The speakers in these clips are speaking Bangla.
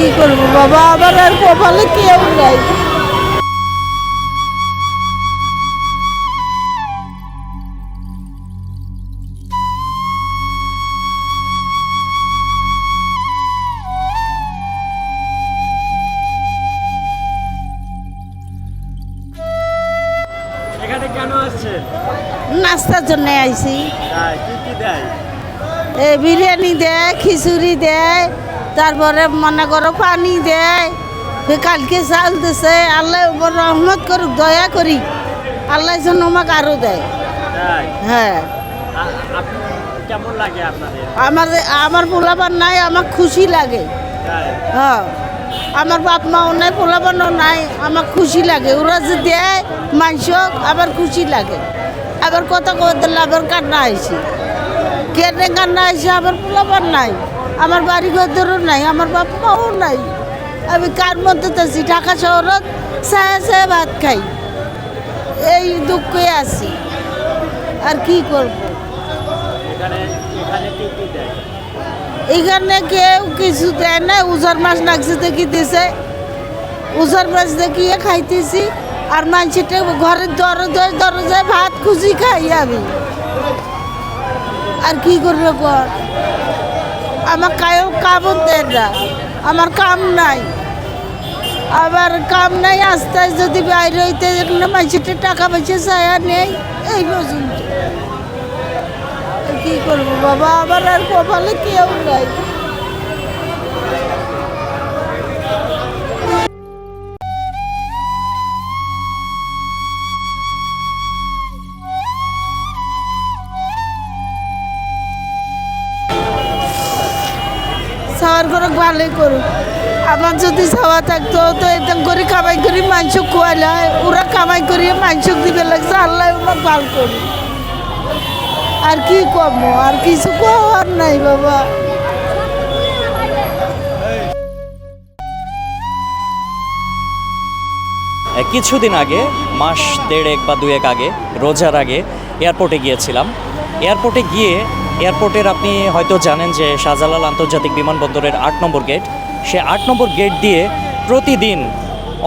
কি করব বাবা? আমার আর কপালে কেউ নাই। নাস্তার জন্য আইছি। এ বিরিয়ানি দেয় খিচুড়ি দেয় তারপরে মনে করো পানি দেয়। কালকে চাল দিছে আল্লাহ উপর রহমত করুক দয়া করি। আল্লাহ যেন আমাকে আরও দেয়। হ্যাঁ। আ- আপ- কেমন আমার আমার পোলাপান নাই আমার খুশি লাগে। হ্যাঁ। আমার বাপ মাও নাই পোলাপানও নাই আমার খুশি লাগে। ওরা যে দেয় মাংসক আবার খুশি লাগে। আবার কথা কয়ে দিলে আবার কান্না আইসি কেনে কান্না আইসি আমার পোলাপান নাই। আমার বাড়ি ঘরদেরও নাই আমার বাপ মাও নাই। আমি কার মধ্যে আছি ঢাকা শহরত চায়ে চায়ে ভাত খাই। এই দুঃখে আছি। আর কি করব? এখানে এখানে কি কি দেয়? এখানে কেউ কিছু দেয় না উজার মাছ লাগছে দেখি দিছে। উজার মাছ দেখিয়ে খাইতেছি। আর মানুষটা ঘরের দরজায় দরজায় ভাত খুঁজি খাই আমি। আর কি করবে কর? আমার কায়ও কামও দেয় না। আমার কাম নাই। আবার কাম নাই, আস্তে যদি বাইরে হইতে মানুষটা টাকা পয়সা চায়া নেই, এই পর্যন্ত। কি করব বাবা? আবার আর কপালে কেউ নাই। সাওয়ার করে, ভালোই করুক আমার যদি সাওয়া থাকতো, তো এটা করে কামাই করি মাংস খোয়ালে হয়। ওরা কামাই করিয়ে মাংস দিবে লাগছে, আল্লাহ আমার ভালো করুক। আর কি কম, আর কিছু কওয়ার নাই বাবা। কিছুদিন আগে, মাস দেড়েক বা দুয়েক আগে, রোজার আগে, এয়ারপোর্টে গিয়েছিলাম। এয়ারপোর্টে গিয়ে এয়ারপোর্টের আপনি হয়তো জানেন যে শাহজালাল আন্তর্জাতিক বিমানবন্দরের আট নম্বর গেট। সে আট নম্বর গেট দিয়ে প্রতিদিন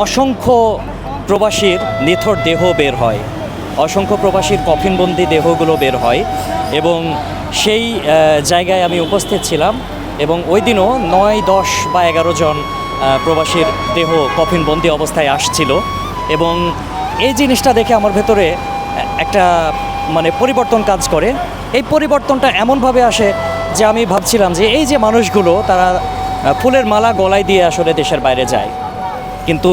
অসংখ্য প্রবাসীর নিথর দেহ বের হয়। অসংখ্য প্রবাসীর কফিনবন্দি দেহগুলো বের হয় এবং সেই জায়গায় আমি উপস্থিত ছিলাম এবং ওই দিনও নয়, দশ বা এগারো জন প্রবাসীর দেহ কফিনবন্দি অবস্থায় আসছিল এবং এই জিনিসটা দেখে আমার ভেতরে একটা মানে পরিবর্তন কাজ করে। এই পরিবর্তনটা এমনভাবে আসে যে আমি ভাবছিলাম যে এই যে মানুষগুলো, তারা ফুলের মালা গলায় দিয়ে আসলে দেশের বাইরে যায়। কিন্তু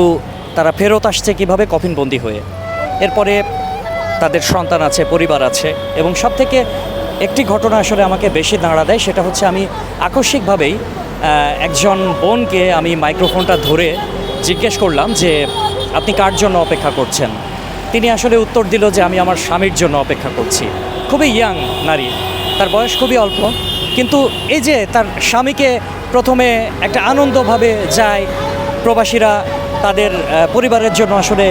তারা ফেরত আসছে কীভাবে কফিনবন্দি হয়ে? এরপরে তাদের সন্তান আছে, পরিবার আছে এবং সব থেকে একটি ঘটনা আসলে আমাকে বেশি নাড়া দেয়, সেটা হচ্ছে আমি আকস্মিকভাবেই একজন বোনকে আমি মাইক্রোফোনটা ধরে জিজ্ঞেস করলাম যে, আপনি কার জন্য অপেক্ষা করছেন? তিনি আসলে উত্তর দিল যে, আমি আমার স্বামীর জন্য অপেক্ষা করছি। খুবই ইয়াং নারী। তার বয়স খুবই অল্প। কিন্তু এই যে তার স্বামীকে প্রথমে একটা আনন্দভাবে যায়, প্রবাসীরা তাদের পরিবারের জন্য আসলে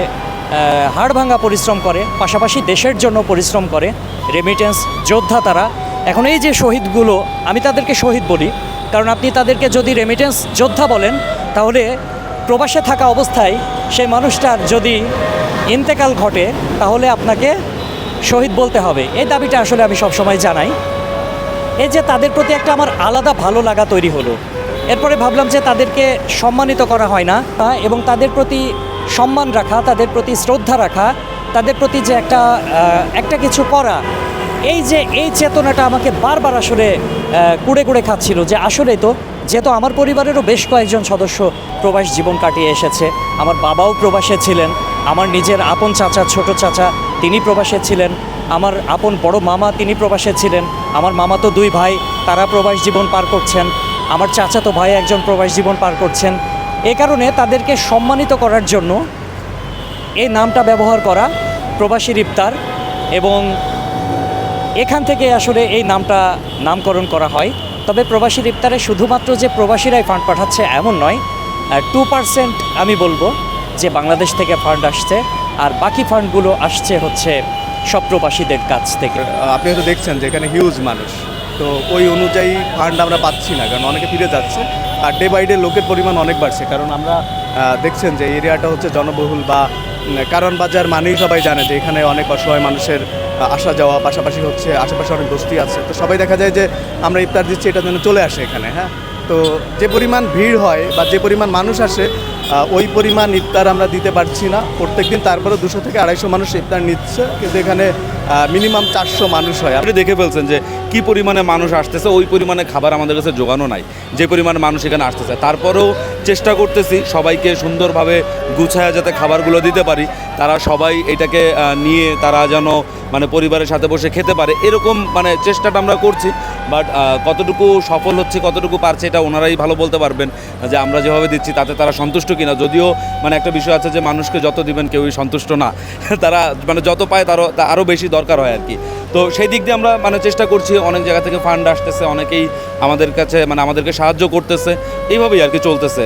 হাড় পরিশ্রম করে, পাশাপাশি দেশের জন্য পরিশ্রম করে রেমিটেন্স যোদ্ধা তারা। এখন এই যে শহীদগুলো, আমি তাদেরকে শহীদ বলি, কারণ আপনি তাদেরকে যদি রেমিটেন্স যোদ্ধা বলেন, তাহলে প্রবাসে থাকা অবস্থায় সেই মানুষটার যদি ইন্তেকাল ঘটে, তাহলে আপনাকে শহীদ বলতে হবে। এই দাবিটা আসলে আমি সবসময় জানাই। এই যে তাদের প্রতি একটা আমার আলাদা ভালো লাগা তৈরি হলো। এরপরে ভাবলাম যে তাদেরকে সম্মানিত করা হয় না। এবং তাদের প্রতি সম্মান রাখা, তাদের প্রতি শ্রদ্ধা রাখা, তাদের প্রতি যে একটা একটা কিছু করা, এই যে এই চেতনাটা আমাকে বারবার আসলে কুড়ে কুড়ে খাচ্ছিল যে আসলেই তো যেহেতু আমার পরিবারেরও বেশ কয়েকজন সদস্য প্রবাস জীবন কাটিয়ে এসেছে। আমার বাবাও প্রবাসে ছিলেন, আমার নিজের আপন চাচা, ছোট চাচা তিনি প্রবাসে ছিলেন। আমার আপন বড় মামা তিনি প্রবাসে ছিলেন। আমার মামা তো দুই ভাই, তারা প্রবাস জীবন পার করছেন। আমার চাচাতো ভাই একজন প্রবাস জীবন পার করছেন। এ কারণে তাদেরকে সম্মানিত করার জন্য এই নামটা ব্যবহার করা প্রবাসী ইফতার এবং এখান থেকে আসলে এই নামটা নামকরণ করা হয়। তবে প্রবাসী ইফতারে শুধুমাত্র যে প্রবাসীরাই ফান্ড পাঠাচ্ছে এমন নয় টু পার্সেন্ট আমি বলব। যে বাংলাদেশ থেকে ফান্ড আসছে, আর বাকি ফান্ডগুলো আসছে হচ্ছে সব প্রবাসীদের কাছ থেকে। আপনি হয়তো দেখছেন যে এখানে হিউজ মানুষ। তো ওই অনুযায়ী ফান্ড আমরা পাচ্ছি না, কারণ অনেকে ফিরে যাচ্ছে। আর ডে বাই ডে লোকের পরিমাণ অনেক বাড়ছে, কারণ আমরা দেখছেন যে এরিয়াটা হচ্ছে জনবহুল বা কারণ বাজার মানেই সবাই জানে যে এখানে অনেক অসহায় মানুষের আসা যাওয়া, পাশাপাশি হচ্ছে আশেপাশে অনেক বস্তি আছে। তো সবাই দেখা যায় যে আমরা ইফতার দিচ্ছি, এটা যেন চলে আসে এখানে হ্যাঁ? তো যে পরিমাণ ভিড় হয় বা যে পরিমাণ মানুষ আসে ওই পরিমাণ ইফতার আমরা দিতে পারছি না। প্রত্যেকদিন তারপরে দুশো থেকে আড়াইশো মানুষ ইফতার নিচ্ছে, কিন্তু এখানে মিনিমাম চারশো মানুষ হয়। আপনি দেখে ফেলছেন যে কি পরিমাণে মানুষ আসতেছে, ওই পরিমাণে খাবার আমাদের কাছে জোগানো নাই। যে পরিমাণে মানুষ এখানে আসতেছে, তারপরেও চেষ্টা করতেছি সবাইকে সুন্দরভাবে গুছায় যাতে খাবারগুলো দিতে পারি। তারা সবাই এটাকে নিয়ে তারা যেন মানে পরিবারের সাথে বসে খেতে পারে। এরকম মানে চেষ্টাটা আমরা করছি, বাট কতটুকু সফল হচ্ছে, কতটুকু পারছে, এটা ওনারাই ভালো বলতে পারবেন। যে আমরা যেভাবে দিচ্ছি, তাতে তারা সন্তুষ্ট কিনা, যদিও মানে একটা বিষয় আছে যে মানুষকে যত দিবেন কেউই সন্তুষ্ট না। তারা মানে যত পায় তারও আরও বেশি দরকার হয় আর কি। তো সেই দিক দিয়ে আমরা মানে চেষ্টা করছি, অনেক জায়গা থেকে ফান্ড আসতেছে, অনেকেই আমাদের কাছে মানে আমাদেরকে সাহায্য করতেছে, এইভাবেই আর কি চলতেছে।